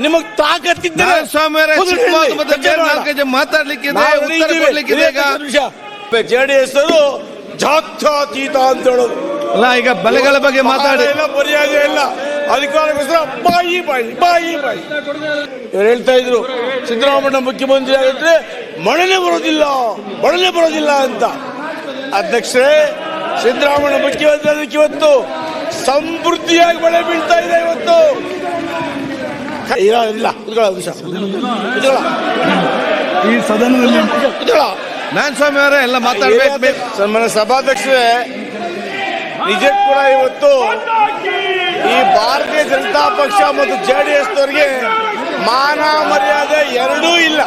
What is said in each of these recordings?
ನಿಮಗ್ ತಾಕತ್ತಿದ್ದರೆ ಇದೇ ನಿಮಿಷ. ಜೆಡಿಎಸ್ ಅವರು ಜಾತ್ಯತೀತ ಅಂತ ಹೇಳೋದು ಅಲ್ಲ ಈಗ ಬಲೆಗಳ ಬಗ್ಗೆ ಮಾತಾಡಿ. ಇಲ್ಲ ಮರ್ಯಾದೆ ಇಲ್ಲ. ಅಧಿಕಾರಕ್ಕೋಸ್ಕರ ಬಾಯಿ ಬಾಯಿ ಬಾಯಿ ಬಾಯಿ. ಇವ್ರು ಹೇಳ್ತಾ ಇದ್ರು ಸಿದ್ದರಾಮಯ್ಯ ಮುಖ್ಯಮಂತ್ರಿ ಆಗಿದ್ರೆ ಮಳೆನೇ ಬರೋದಿಲ್ಲ ಮಳೆನೇ ಬರೋದಿಲ್ಲ ಅಂತ. ಅಧ್ಯಕ್ಷರೇ ಸಿದ್ದರಾಮಯ್ಯ ಮುಖ್ಯಮಂತ್ರಿ ಅದಕ್ಕೆ ಇವತ್ತು ಸಮೃದ್ಧಿಯಾಗಿ ಮಳೆ ಬೀಳ್ತಾ ಇದೆ ಇವತ್ತು. ಇಲ್ಲ ಇಲ್ಲ ಕುತ್ಕೊಳ್ಳ ಒಂದು ನಿಮಿಷ. ಕುತ್ಕೊಳ್ಳ. ಈ ಸದನದಲ್ಲಿ ಕುತ್ಕೊಳ್ಳ. ನಾರಾಯಣ ಸ್ವಾಮಿ ಅವರೇ ಎಲ್ಲ ಮಾತಾಡ್ಬೇಕು ಸನ್ಮಾನ್ಯ ಸಭಾಧ್ಯಕ್ಷರೇ ನಿಜ ಕೂಡ ಇವತ್ತು ಈ ಭಾರತೀಯ ಜನತಾ ಪಕ್ಷ ಮತ್ತು ಜೆ ಡಿ ಎಸ್ ಅವರಿಗೆ ಮಾನ ಮರ್ಯಾದೆ ಎರಡೂ ಇಲ್ಲ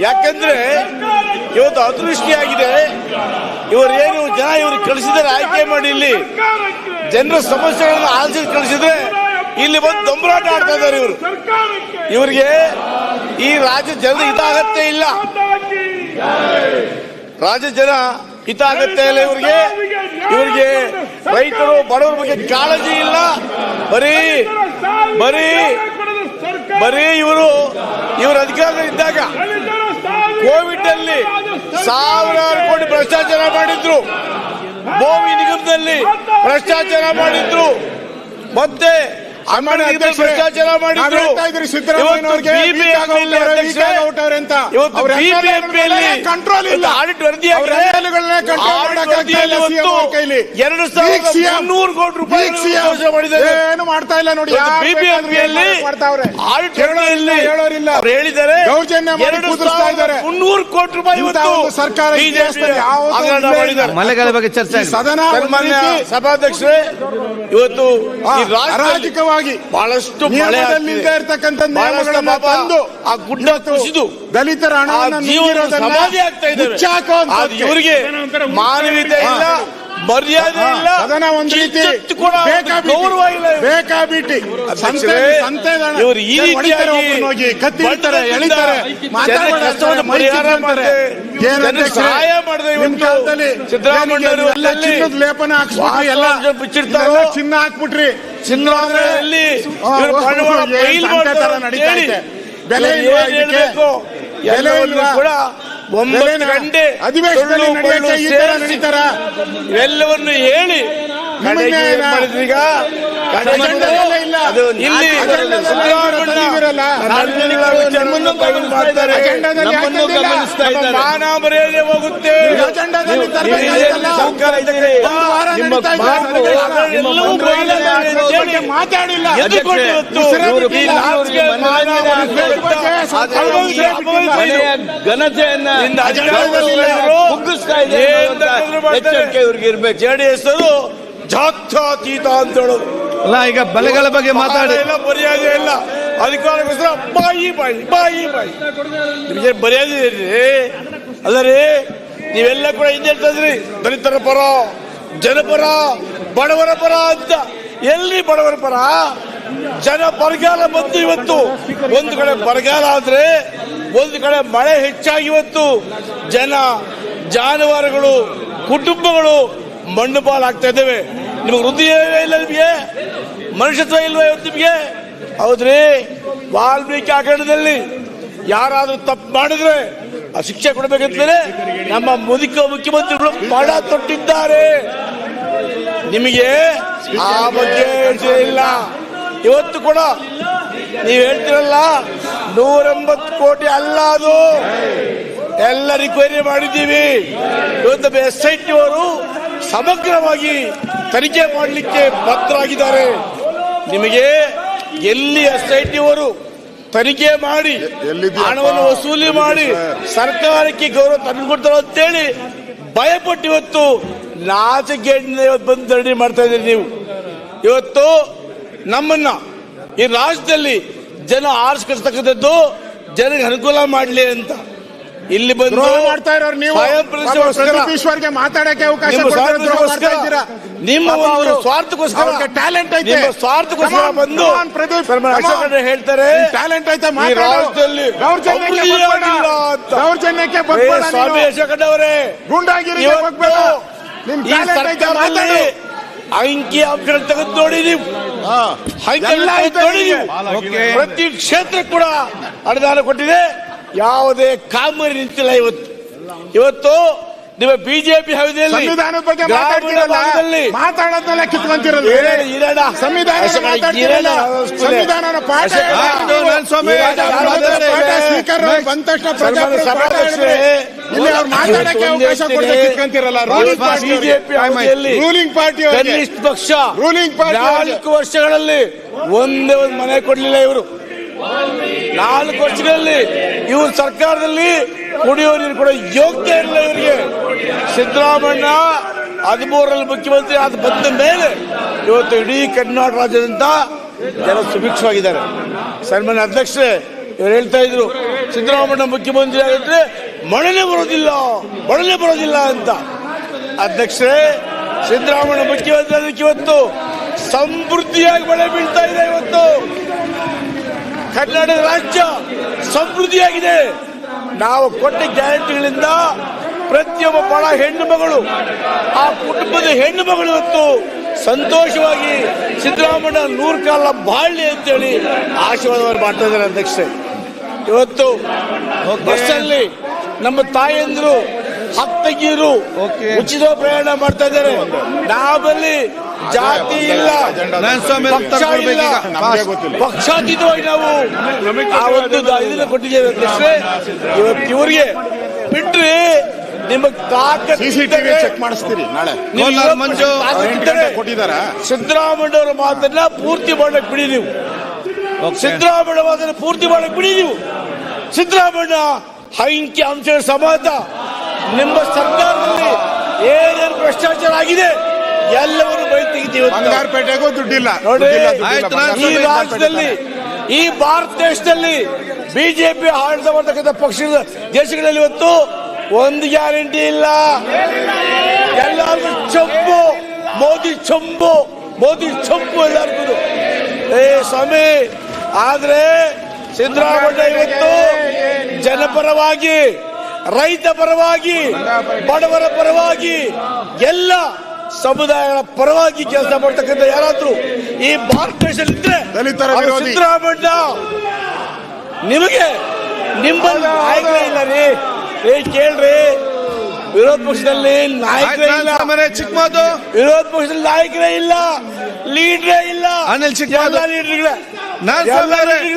ಯಾಕಂದ್ರೆ ಇವತ್ತು ಅದೃಷ್ಟಿಯಾಗಿದೆ ಇವರೇನು ಜನ ಇವರು ಕಳಿಸಿದರೆ ಆಯ್ಕೆ ಮಾಡಿ ಇಲ್ಲಿ ಜನರ ಸಮಸ್ಯೆಗಳನ್ನು ಆಲಿಸಿ ಕಳಿಸಿದ್ರೆ ಇಲ್ಲಿ ಬಂದು ದೊಂಬರಾಟ ಆಡ್ತಾ ಇದ್ದಾರೆ ಇವರು. ಇವರಿಗೆ ಈ ರಾಜ್ಯ ಹಿತ ಹಿತಾಗತ್ಯ ಇಲ್ಲ. ರಾಜ್ಯ ಜನ ಹಿತಾಗತ್ಯ ಇಲ್ಲ ಇವರಿಗೆ. ಇವರಿಗೆ ರೈತರು, ಬಡವರ ಬಗ್ಗೆ ಕಾಳಜಿ ಇಲ್ಲ. ಬರೀ ಬರೀ ಬರೀ ಇವರು, ಇವರ ಅಧಿಕಾರ ಇದ್ದಾಗ ಕೋವಿಡ್ ಅಲ್ಲಿ ಸಾವಿರಾರು ಕೋಟಿ ಭ್ರಷ್ಟಾಚಾರ ಮಾಡಿದ್ರು. ಭೂಮಿ ನಿಗಮದಲ್ಲಿ ಭ್ರಷ್ಟಾಚಾರ ಮಾಡಿದ್ರು. ಮತ್ತೆ ಭ್ರಷ್ಟಾಚಾರ ಮಾಡಿದ್ರು ಕಂಟ್ರೋಲ್ ಇಲ್ಲ ಆಡಿಟ್ ವರದಿ. ಎರಡು ಸಾವಿರದ. ಕೋಟಿ ರೂಪಾಯಿ ಏನು ಮಾಡ್ತಾ ಇಲ್ಲ ನೋಡಿ ಬಿಬಿಎಂಪಿಯಲ್ಲಿ. ಆಡಿಟ್ ಹೇಳೋರಿಲ್ಲ. ಅವ್ರು ಹೇಳಿದ್ದಾರೆ ದೌರ್ಜನ್ಯ. ಮುನ್ನೂರು ಕೋಟಿ ರೂಪಾಯಿ ಸರ್ಕಾರ ಮಲೆಗಳ ಬಗ್ಗೆ ಚರ್ಚೆ ಸದನ ಸಭಾಧ್ಯಕ್ಷರೇ ಇವತ್ತು ಆ, ಈ ಬಹಳಷ್ಟು. ಇಲ್ಲದೆ ಇರ್ತಕ್ಕಂಥ ನಿಯಮಗಳನ್ನು ತಂದು ಆ ಗುಡ್ಡ ಕುಸಿದು ದಲಿತರ ಹಣವನ್ನು ಇವರಿಗೆ ಮಾನವೀಯತೆ ಇಲ್ಲ. ಮರ್ಯಾದೆ ಇಲ್ಲ ಸದನ ಒಂದು ರೀತಿ ಕೂಡ ಬೇಕಾಬಿಟ್ಟಿ ಗೌರವ ಇಲ್ಲ ಇವ್ರಿಗೆ. ಬೇಕಾಬಿಟ್ಟಿ ಸಂತೆ ಸಂತೆ. ಇವರು ಈ ಹೊಡಿತಾರೆ ರೀತಿಯಾಗಿ ಒಬ್ರನ್ನ ಹೋಗಿ ಕತ್ತಿ ಹಿಡಿತಾರೆ ಎಳಿತಾರೆ ಜನರ ಮಾತಾಡ್ತಾರೆ, ಕಷ್ಟವನ್ನು ಮೈ ಪರಿಹಾರ ಕಿತ್ಕೊಂತಾರೆ. ಮಾಡ್ತಾರೆ. ಏನು ಜನರಿಗೆ ಅಧ್ಯಕ್ಷರೇ? ಸಹಾಯ ಮಾಡಿದೆ ಇವತ್ತು. ಕಾಲದಲ್ಲಿ ಎಲ್ಲ ಅಲ್ಲಿ ಚಿನ್ನದ ಲೇಪನ ಹಾಕ್ಸ್ಬಿಟ್ರಿ ಎಲ್ಲ ಬಿಚ್ಚಿಡ್ತಾರೋ? ಎಲ್ಲ ಚಿನ್ನ ಹಾಕ್ಬಿಟ್ರಿ ಚಿನ್ನದಲ್ಲಿ ಆ, ಇವರು ಓ, ಬಂಡವಾಳ ಏನ್ ಬಯಲು ಸಂಕಟ ಮಾಡ್ತಾರೆ ನಡೀತಾ ಹೇಳಿ ಇದೆ. ಬೆಲೆ ಇವ್ರು ಇಲ್ವಾ ಏನ್ ಇದಕ್ಕೆ? ಹೇಳ್ಬೇಕು? ಬೆಲೆ ಎಲ್ಲವನ್ನೂ ಇಲ್ವಾ? ಕೂಡ ಒಂಬತ್ತು ಗಂಟೆ ಅಧಿವೇಶನ ಇವೆಲ್ಲವನ್ನು ಹೇಳಿ ಕಡೆಗೆ ನಿಮ್ಮನ್ನೇ ಏನ್ ಈಗ? ಇಲ್ಲ. ಅದು ಇಲ್ಲಿ ಅಜೆಂಡಾದಲ್ಲೇ ಸಿದ್ದರಾಮಯ್ಯ ತಂದಿದ್ದೀರಲ್ಲ. ನನ್ನೆಲ್ಲ ವಿಚಾರವನ್ನು ಬಯಲು ಮಾಡ್ತಾರೆ ಅಜೆಂಡಾದಲ್ಲಿ ಯಾಕೆ ನಮ್ಮನ್ನು ತಂದಿಲ್ಲ? ಗಮನಿಸ್ತಾ ಇದ್ದಾರೆ. ಮಾನ ಮರ್ಯಾದೆ ಹೋಗುತ್ತೆ. ಮಾತಾಡಿಲ್ಲ. ಘನತೆಯನ್ನ ಇದೆ. ಎಚ್ಚರಿಕೆ ಇವ್ರಿಗೆ ಇರ್ಬೇಕು. ಜೆಡಿಎಸ್ ಅವರು ಜಾತ್ಯತೀತ ಅಂತ ಹೇಳೋದು ಅಲ್ಲ ಈಗ ಬಲೆಗಳ ಬಗ್ಗೆ ಮಾತಾಡಿ. ಇಲ್ಲ ಮರ್ಯಾದೆ ಇಲ್ಲ. ಅಧಿಕಾರಕ್ಕೋಸ್ಕರ ಬಾಯಿ ಬಾಯಿ ಬಾಯಿ ಬಾಯಿ. ನಿಮಗೆ ಮರ್ಯಾದೆ ಇರ್ರಿ ಅಲ್ಲ ರೀ ನೀವೆಲ್ಲ ಕೂಡ ಹಿಂದೆ ಹೇಳ್ತದ್ರಿ ದಲಿತರ ಪರ ಜನಪರ ಬಡವರ ಪರ ಅಂತ. ಎಲ್ಲಿ ಬಡವರ ಪರ? ಜನ ಬರಗಾಲ ಬಂತು ಇವತ್ತು. ಒಂದು ಕಡೆ ಬರಗಾಲ ಆದ್ರೆ ಒಂದು ಕಡೆ ಮಳೆ ಹೆಚ್ಚಾಗಿ ಇವತ್ತು. ಜನ ಜಾನುವಾರುಗಳು ಕುಟುಂಬಗಳು ಮಣ್ಣು ಪಾಲಾಗ್ತಾ ಇದ್ದೇವೆ. ನಿಮಗೆ ಹೃದಯವೇ ಇಲ್ಲ ನಿಮಗೆ? ಮನುಷ್ಯತ್ವ ಇಲ್ವೇ ನಿಮಗೆ? ಹೌದ್ರಿ? ವಾಲ್ಮೀಕಿ ಆಕರಣದಲ್ಲಿ ಯಾರಾದ್ರೂ ತಪ್ಪು ಮಾಡಿದ್ರೆ ಆ ಶಿಕ್ಷೆ ಕೊಡಬೇಕಂತಲೇ ನಮ್ಮ ಮುದುಕ ಮುಖ್ಯಮಂತ್ರಿಗಳು ಮಳ ತೊಟ್ಟಿದ್ದಾರೆ. ನಿಮಗೆ ಆ ಬಗ್ಗೆ ಇಲ್ಲ. ಇವತ್ತು ಕೂಡ ನೀವು ಹೇಳ್ತಿರಲ್ಲ, ನೂರೆಂಬತ್ತು ಕೋಟಿ ಅಲ್ಲ ಅದು. ಎಲ್ಲ ರಿಕ್ವೈರಿ ಮಾಡಿದ್ದೀವಿ. ಇವತ್ತು ಎಸ್ ಐ ಟಿ ಅವರು ಸಮಗ್ರವಾಗಿ ತನಿಖೆ ಮಾಡಲಿಕ್ಕೆ ಬದ್ಧರಾಗಿದ್ದಾರೆ. ನಿಮಗೆ ಎಲ್ಲಿ ಎಸ್ ಐ ಟಿ ಅವರು ತನಿಖೆ ಮಾಡಿ? ಹಣವನ್ನು ವಸೂಲಿ ಮಾಡಿ ಸರ್ಕಾರಕ್ಕೆ ಗೌರವ ತಂದುಕೊಡ್ತಾರೆ ಅಂತೇಳಿ ಭಯಪಟ್ಟು ಇವತ್ತು ನಾಚಿಕೆ ಇವತ್ತು ಬಂದು ಧರಣಿ ಮಾಡ್ತಾ ಇದ್ದೀರಿ ನೀವು. ಇವತ್ತು ನಮ್ಮನ್ನ ಈ ರಾಜ್ಯದಲ್ಲಿ ಜನ ಆರಿಸ್ಕೊಳ್ತಕ್ಕಂಥದ್ದು ಜನರಿಗೆ ಅನುಕೂಲ ಮಾಡಲಿ ಅಂತ. ಇಲ್ಲಿ ಬಂದು ಮಾಡ್ತಾ ಇರೋರು ನೀವು. ಮಾತಾಡಕ್ಕೆ ಅವಕಾಶ ನಿಮ್ಮ ಒಂದು ಸ್ವಾರ್ಥಕ್ಕೋಸ್ಕರ ಅವ್ರಿಗೆ ಐತೆ. ಸ್ವಾರ್ಥಕ್ಕೋಸ್ಕರ ಬಂದು ಪ್ರದೀಪ್, ಹೇಳ್ತಾರೆ ಟ್ಯಾಲೆಂಟ್ ಐತೆ ದೌರ್ಜನ್ಯಕ್ಕೆ ಸ್ವಾಮಿ ಅವರೇ. ನಿಮ್ ಟ್ಯಾಲೆಂಟ್ ಐತೆ ಮಾತಾಡು. ಅಂಕಿ ಅಂಶಗಳು ತೆಗೆದು ನೋಡಿ ನೀವು. ನೋಡಿ ಪ್ರತಿ ಕ್ಷೇತ್ರ ಕೂಡ ಅನುದಾನ ಕೊಟ್ಟಿದೆ. ಯಾವುದೇ ಕಾಮರಿ ನಿಂತಿಲ್ಲ ಇವತ್ತು. ಇವತ್ತು ನಿಮ್ಮ ಬಿಜೆಪಿ ಸಂವಿಧಾನದ ಬಗ್ಗೆ ಮಾತಾಡೋದನ್ನೆಲ್ಲ ಕಿತ್ಕೊಂತಿರಲ್ಲ. ಸಂವಿಧಾನ ಸಂವಿಧಾನನ ಪಾಠ ಸ್ಪೀಕರ್ ಬಂದ ತಕ್ಷಣ ಪ್ರಜಾಪ್ರಭುತ್ವ ಸಭಾಧ್ಯಕ್ಷರೇ, ಇಲ್ಲಿ ಅವ್ರು ಮಾತಾಡಕ್ಕೆ ಅವಕಾಶ ಕೊಡದೆ ಕಿತ್ಕೊಂತಿರಲ್ಲ. ಬಿಜೆಪಿ ರೂಲಿಂಗ್ ಪಾರ್ಟಿ ಕನಿಷ್ಠ ಪಕ್ಷ. ರೂಲಿಂಗ್ ಪಾರ್ಟಿ ನಾಲ್ಕು ವರ್ಷಗಳಲ್ಲಿ ಒಂದೇ ಒಂದು ಮನೆ ಕೊಡ್ಲಿಲ್ಲ ಇವರು. ನಾಲ್ಕು ವರ್ಷಗಳಲ್ಲಿ ಇವರು ಸರ್ಕಾರದಲ್ಲಿ ಕುಡಿಯುವ ನೀರು ಕೂಡ ಯೋಗ್ಯ ಇಲ್ಲ ಇವರಿಗೆ. ಸಿದ್ದರಾಮಣ್ಣ ಹದಿಮೂರರಲ್ಲಿ ಮುಖ್ಯಮಂತ್ರಿ ಆದ ಬಂದ ಮೇಲೆ ಇವತ್ತು ಇಡೀ ಕರ್ನಾಟಕ ರಾಜ್ಯದಂತ ಜನ ಸುಭಿಕ್ಷವಾಗಿದ್ದಾರೆ. ಸನ್ಮಾನ್ಯ ಅಧ್ಯಕ್ಷರೇ, ಇವರು ಹೇಳ್ತಾ ಇದ್ರು ಸಿದ್ದರಾಮಣ್ಣ ಮುಖ್ಯಮಂತ್ರಿ ಆಗಿದ್ರೆ ಮಳೆನೇ ಬರೋದಿಲ್ಲ ಮಳೆನೇ ಬರೋದಿಲ್ಲ ಅಂತ. ಅಧ್ಯಕ್ಷರೇ ಸಿದ್ದರಾಮಣ್ಣ ಮುಖ್ಯಮಂತ್ರಿ ಅದಕ್ಕೆ ಇವತ್ತು ಸಮೃದ್ಧಿಯಾಗಿ ಮಳೆ ಬೀಳ್ತಾ ಇದೆ ಇವತ್ತು. ಕರ್ನಾಟಕ ರಾಜ್ಯ ಸಮೃದ್ಧಿಯಾಗಿದೆ. ನಾವು ಕೊಟ್ಟ ಗ್ಯಾರಂಟಿಗಳಿಂದ ಪ್ರತಿಯೊಬ್ಬ ಬಡ ಹೆಣ್ಣು ಮಗಳು ಆ ಕುಟುಂಬದ ಹೆಣ್ಣು ಮಗಳು ಇವತ್ತು ಸಂತೋಷವಾಗಿ ಸಿದ್ದರಾಮಯ್ಯ ನೂರು ಕಾಲ ಬಾಳ್ಲಿ ಅಂತೇಳಿ ಆಶೀರ್ವಾದವನ್ನು ಮಾಡ್ತಾ ಇದ್ದಾರೆ ಅಧ್ಯಕ್ಷೆ ಇವತ್ತು ಬಸ್ಸಲ್ಲಿ ನಮ್ಮ ತಾಯಂದಿರು ಹತ್ತಗಿರು. ಉಚಿತ ಪ್ರಯಾಣ ಮಾಡ್ತಾ ಇದ್ದಾರೆ. ನಾವಲ್ಲಿ ಜಾತಿ ಇಲ್ಲ. ಪಕ್ಷ ಇಲ್ಲ. ಗೊತ್ತಿಲ್ಲ. ಪಕ್ಷಾತೀತವಾಗಿ ನಾವು ಆ ಒಂದು ಇದನ್ನ ಕೊಟ್ಟಿದ್ದೇವೆ ಅಧ್ಯಕ್ಷರೇ ಇವತ್ತು ಇವರಿಗೆ ಬಿಟ್ರಿ ನಿಮಗೆ ಸಿಸಿಟಿವಿ ಚೆಕ್ ಮಾಡಿಸ್ತೀರಿ ನಾಳೆ. ಮಂಜು ಕೊಟ್ಟಿದ್ದಾರ. ಸಿದ್ದರಾಮಯ್ಯ ಅವರ ಮಾತನ್ನ ಪೂರ್ತಿ ಮಾಡಕ್ ಬಿಡಿ ನೀವು. ಸಿದ್ದರಾಮಯ್ಯ ಮಾತನ್ನ ಪೂರ್ತಿ ಮಾಡಕ್ ಬಿಡಿ ನೀವು. ಸಿದ್ದರಾಮಯ್ಯ ಹೈಂಕಿ ಅಂಶಗಳ ಸಮಾಜ ನಿಮ್ಮ ಸರ್ಕಾರದಲ್ಲಿ ಏನೇನು ಭ್ರಷ್ಟಾಚಾರ ಆಗಿದೆ ಎಲ್ಲವನ್ನು ಬೈ ತೆಗಿತೀವಿ. ಬಂಗಾರಪೇಟೆಗೂ ದುಡ್ಡಿಲ್ಲ. ನೋಡಿ, ಈ ರಾಜ್ಯದಲ್ಲಿ ಈ ಭಾರತ ದೇಶದಲ್ಲಿ ಬಿಜೆಪಿ ಆಡಳಿತ ಮಾಡತಕ್ಕಂಥ ಪಕ್ಷದ ದೇಶಗಳಲ್ಲಿ ಇವತ್ತು ಒಂದು ಗ್ಯಾರಂಟಿ ಇಲ್ಲ. ಎಲ್ಲರಿಗೂ ಚೊಂಬು ಮೋದಿ ಚೊಂಬು ಮೋದಿ ಚೊಂಬು ಎಲ್ಲರಿಗೂ. ಏ ಸ್ವಾಮಿ ಆದ್ರೆ ಸಿದ್ದರಾಮಯ್ಯ ಇವತ್ತು ಜನಪರವಾಗಿ ರೈತ ಪರವಾಗಿ ಬಡವರ ಪರವಾಗಿ ಎಲ್ಲ ಸಮುದಾಯಗಳ ಪರವಾಗಿ ಕೆಲಸ ಮಾಡ್ತಕ್ಕಂಥ ಯಾರಾದ್ರೂ ಈ ಭಾರತ ದೇಶದಲ್ಲಿ ಇದ್ರೆ. ಸಿದ್ದರಾಮಯ್ಯ ನಿಮಗೆ ನಿಮ್ಮಲ್ಲಿ ನಾಯಕರೇ ಇಲ್ಲ ರೀ. ಏ ಕೇಳ್ರಿ. ವಿರೋಧ ಪಕ್ಷದಲ್ಲಿ ನಾಯಕ ನಾಯಕರೇ ಇಲ್ಲ. ಚಿಕ್ಕ ಮಾತು. ವಿರೋಧ ಪಕ್ಷದಲ್ಲಿ ನಾಯಕರೇ ಇಲ್ಲ. ಲೀಡ್ರೇ ಇಲ್ಲ. ಅನಿಲ್ ಚಿಕ್ಕಮಾದು. ಎಲ್ಲ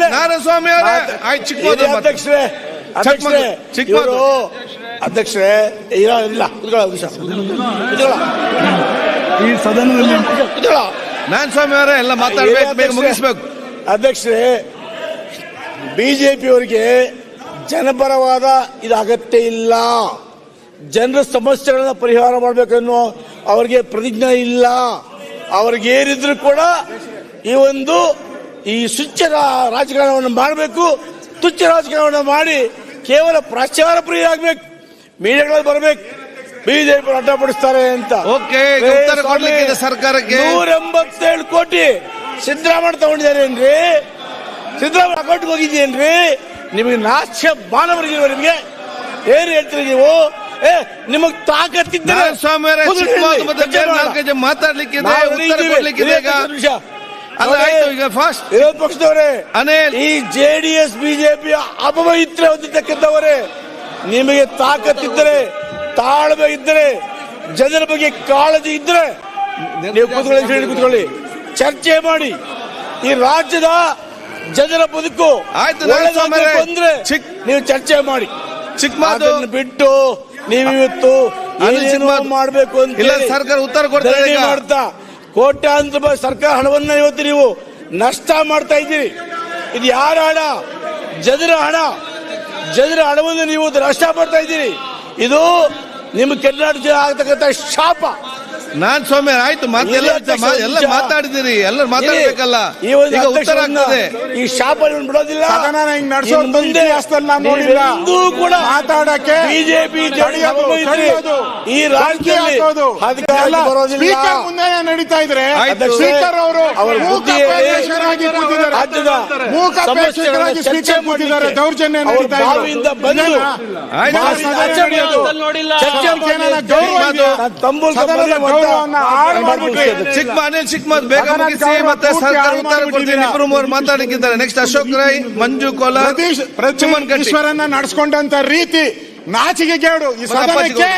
ನಾರಾಯಣಸ್ವಾಮಿ ಆಯ್ತು, ಚಿಕ್ಕ. ಅಧ್ಯಕ್ಷರೇ ಅಧ್ಯಕ್ಷರೇ. ಇವರು ಅಧ್ಯಕ್ಷರೇ ಇಲ್ಲ ಇಲ್ಲ ಈ ಸದನದಲ್ಲಿ ಸ್ವಾಮಿ ಅವರೇ ಎಲ್ಲ ಮಾತಾಡಬೇಕು ಮುಗಿಸ್ಬೇಕು. ಅಧ್ಯಕ್ಷರೇ ಬಿಜೆಪಿಯವರಿಗೆ ಜನಪರವಾದ ಇದು ಅಗತ್ಯ ಇಲ್ಲ. ಜನರ ಸಮಸ್ಯೆಗಳನ್ನ ಪರಿಹಾರ ಮಾಡಬೇಕನ್ನೋ ಅವರಿಗೆ ಪ್ರತಿಜ್ಞೆ ಇಲ್ಲ. ಅವ್ರಿಗೆ ಕೂಡ ಈ ಒಂದು ಈ ಸುಚ್ಚ ರಾಜಕಾರಣವನ್ನು ಮಾಡಬೇಕು. ತುಚ್ಚ ರಾಜಕಾರಣವನ್ನು ಮಾಡಿ ಕೇವಲ ಪ್ರಚಾರ ಪ್ರಿಯರಾಗಬೇಕು ಮೀಡಿಯಾಗಳಲ್ಲಿ ಬರಬೇಕು. ಬಿಜೆಪಿ ಅಡ್ಡಪಡಿಸ್ತಾರೆ ಅಂತ. ಸರ್ಕಾರಕ್ಕೆ. ನೂರ ಎಂಬತ್ತೇಳು ಕೋಟಿ ಸಿದ್ದರಾಮಯ್ಯ ತಗೊಂಡಿದ್ದಾರೆ ಏನ್ರಿ? ಸಿದ್ದರಾಮಯ್ಯ ಅಕೌಂಟ್ಗೆ ಹೋಗಿದ್ದೇನ್ರಿ ನಿಮಗೆ ನಾಶ ಬಾಣವರಿಗಿರುವ ನಿಮಗೆ. ಏನ್ ಹೇಳ್ತೀರಿ ನೀವು? ಏ ನಿಮಗ್ ತಾಕತ್ತಿದ್ದರೆ ಸ್ವಾಮಿ ಇದ್ದೀವಿ. ಈಗ ಇದೇ ನಿಮಿಷ. ಅಲ್ಲ ನೋಡಿ, ಆಯ್ತು ಈಗ ಫಾಸ್ಟ್ ವಿರೋಧ ಪಕ್ಷದವರೇ ಅನಿಲ್. ಈ ಜೆಡಿಎಸ್ ಬಿಜೆಪಿ ಅಪವಿತ್ರ ಹೊಂದಿದ್ದಕ್ಕಿದ್ದವರೇ ನಿಮಗೆ ತಾಕತ್ತಿದ್ದರೆ ತಾಳ್ಮೆ ಇದ್ರೆ ಜನರ ಬಗ್ಗೆ ಕಾಳಜಿ ಇದ್ರೆ ನೀವು ಕೂತ್ಕೊಳ್ಳಿ ಹೇಳಿ ಕೂತ್ಕೊಳ್ಳಿ. ಚರ್ಚೆ ಮಾಡಿ. ಈ ರಾಜ್ಯದ ಜನರ ಬದುಕು ಆಯ್ತು, ಚಿಕ್- ನೀವು ಚರ್ಚೆ ಮಾಡಿ. ಚಿಕ್ಕಮಾದು ಅದನ್ನ ಬಿಟ್ಟು ನೀವಿವತ್ತು. ಮಾಡಬೇಕು ಅಂತ ಇಲ್ಲ, ಸರ್ಕಾರ ಉತ್ತರ. ಮಾಡ್ತಾ ಕೋಟ್ಯಾಂತರ ರೂಪಾಯಿ ಸರ್ಕಾರ ಹಣವನ್ನ ಇವತ್ತು ನೀವು ನಷ್ಟ ಮಾಡ್ತಾ ಇದ್ದೀರಿ. ಇದು ಯಾರ ಹಣ? ಜನರ ಹಣ. ಜನರ ಹಣವನ್ನು ನೀವು ನಷ್ಟ ಮಾಡ್ತಾ ಇದ್ದೀರಿ. ಇದು ನಿಮ್ಮ ಕರ್ನಾಟಕ ಆಗ್ತಕ್ಕಂಥ ಶಾಪ. ನಾನ್ ಸ್ವಾಮಿ ಆಯ್ತು ಎಲ್ಲ. ಮಾತಾಡಿದಿರಿ ಎಲ್ಲರೂ ಮಾತಾಡ್ಬೇಕಲ್ಲ. ಈ ಈಗ ಉತ್ತರ ಆಗ್ತದೆ. ಈ ಶಾಪ ನೀವು ಬಿಡೋದಿಲ್ಲ. ಮುಂದೆ ನೋಡಿಲ್ಲ. ಕೂಡ ಮಾತಾಡಕ್ಕೆ ಬಿಜೆಪಿ ಈ ರಾಜ್ಯದಲ್ಲಿ ಸ್ಪೀಕರ್ ಮುಂದೆ ನಡೀತಾ ಇದ್ರೆ. ಸ್ಪೀಕರ್ ಅವರು ರಾಜ್ಯದ ಸ್ಪೀಕರ್ ಕೂತಿದ್ದಾರೆ. ದೌರ್ಜನ್ಯ ನಡೀತಾ ಇದೆ. ಗೌರವ ಗೌರವವನ್ನ ಹಾಳು ಚಿಕ್ಕ ಅನಿಲ್ ಬೇಗ ಮುಗಿಸಿ ಮತ್ತೆ ಸರ್ಕಾರ ಉತ್ತರ ಕೊಡ್ತೀನಿ. ಇಬ್ರು ಮೂವರು ಮಾತಾಡಕ್ಕಿದ್ದಾರೆ ನೆಕ್ಸ್ಟ್ ಅಶೋಕ್ ರೈ ಮಂಜು ಕೋಲ ಪ್ರತಿ ಸುಮನ್ ಕಟ್ಟಿ. ಈಶ್ವರನ್ನ ನಡ್ಸ್ಕೊಂಡಂತ ರೀತಿ ನಾಚಿಕೆ ಕೇಳು ಈ ಸದನಕ್ಕೆ